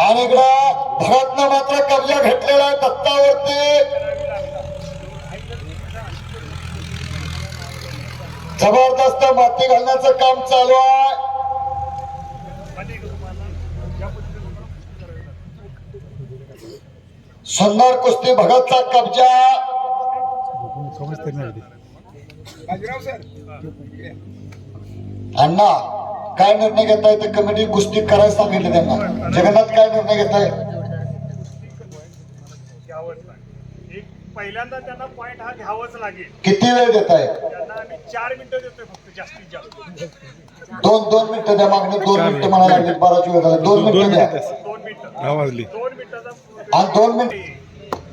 आणि इकडं भरतनं मात्र कब्जा घेतलेला आहे दत्तावरती. जबरदस्त माती घालण्याचं काम चालू आहे. सुंदर कुस्ती भगतचा कब्जा. अण्णा काय निर्णय घेताय ते कमिटी कुस्ती करायला सांगितलं त्यांना. जगन्नाथ काय निर्णय घेताय? एक पहिल्यांदा त्यांना पॉइंट हा घ्यावाच लागेल. किती वेळ देताय? त्यांना आम्ही चार मिनिटं देतोय फक्त जास्तीत जास्त. दोन दोन मिनिटं द्या मागणी दोन मिनिटं म्हणायला लागली बराच वेळ झाला. दोन मिनिटं द्या. दोन मिनिटं. दोन मिनिटाचा आणि दोन मिनिट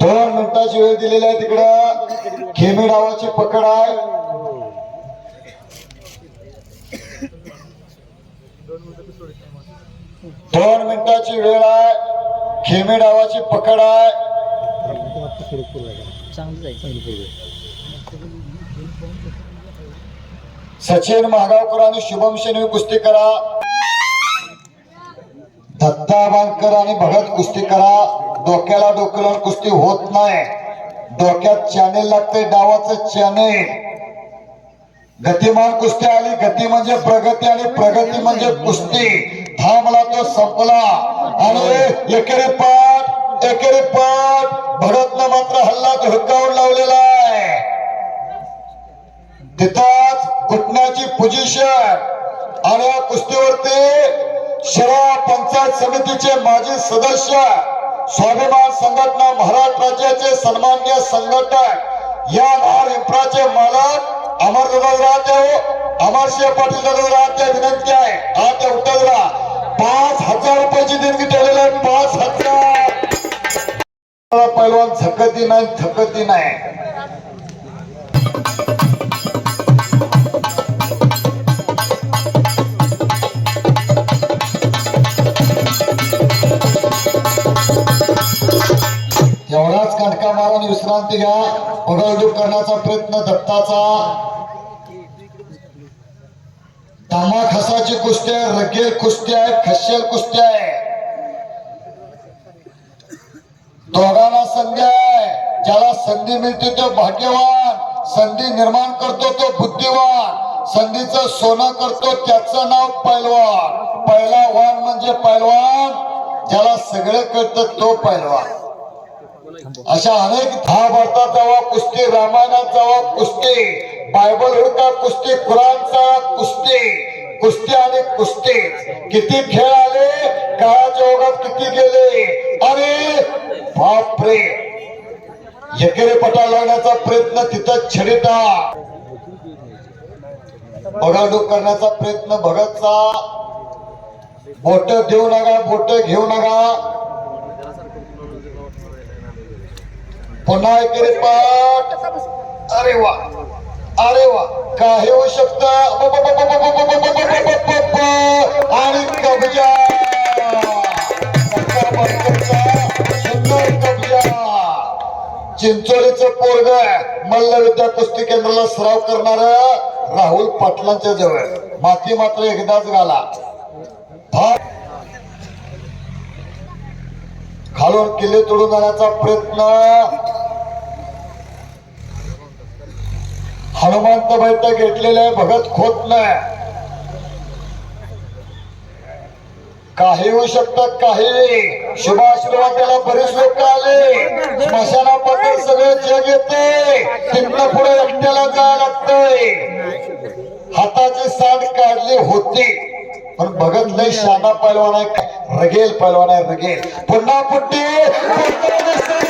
दोन मिनिटाची वेळ दिलेली आहे तिकडं. खेमी डावाची पकड आहे. दोन मिनिटाची वेळ आहे. खेमी डावाची पकड आहे. सचिन महागावकर आणि शुभम शेनवी कुस्ती करा. दत्ता बांधकर आणि भगत कुस्ती करा. डोक्याला डोकं लावून कुस्ती होत नाही. डोक्यात चॅनेल लागते डावाचं चॅनेल. गतिमान कुस्ती आली गती म्हणजे प्रगती आणि प्रगती म्हणजे कुस्ती. थांबला तो संपला. आणि एकेरी पाठ एकेरी पाठ. भगतनं मात्र हल्ला धुडकावून लावलेला आहे. तिथंच घुटण्याची पोझिशन आणि या कुस्तीवरती शरा पंचायत समितीचे माजी सदस्य स्वाभिमान संघटना महाराष्ट्र राज्याचे सन्मान्य संघटक या नार इम्प्राचे मालक अमर राहते हो. अमरसिंह पाटील राहते विनंती आहे. हा ते उठवला पाच हजार रुपयाची देणगी ठेवलेली आहे. पाच हजार. पैलवान थकती नाही थकती नाही. कणका विश्रांती घ्या. उडवडूक करण्याचा प्रयत्न दत्ताचा. तामा खसाची कुस्ती आहे रगेल कुस्ती आहे खशेल कुस्ती आहे दोघांना संधी आहे. ज्याला संधी मिळते तो भाग्यवान. संधी निर्माण करतो तो बुद्धिवान. संधीचं सोनं करतो त्याचं नाव पैलवान. पहिला वान म्हणजे पैलवान. ज्याला सगळं कळतं तो पैलवान. अशा अनेक दहा भारतात जावा कुस्ती रामायणात जावा कुस्ती बायबल होता कुस्ती कुराणचा कुस्ती कुस्ती आणि कुस्ती. किती खेळ आले काळाच्या ओघात किती गेले अरे बापरे. एकेरे पटा लावण्याचा प्रयत्न तिथं छडिता. बघाडूक करण्याचा प्रयत्न भगतचा बोट देऊ नका बोट घेऊ नका. पुन्हा एकेरी पाठ अरे वा अरे वा काही होऊ शकत आणि कब्जा सुंदर कब्जा चिंचोलीचं पोरग मल्ल विद्या कुस्ती केंद्राला सराव करणार राहुल पाटलांच्या जवळ माती मात्र एकदाच घाला खालून किल्ले तोडून जाण्याचा प्रयत्न. हनुमंत बैठक घेतलेले भगत खोत नाही. काही होऊ शकतात काही. शुभाशीर्वाद त्याला बरेच लोक आले. स्मशानाबद्दल सगळे जग येते. तिथनं पुढे एकट्याला जायला लागतंय. हाताची साथ काढली होती. पण भगत लय शाना पैलवान आहे. रगेल पैलवान आहे रगेल। पुन्हा पुट्टी।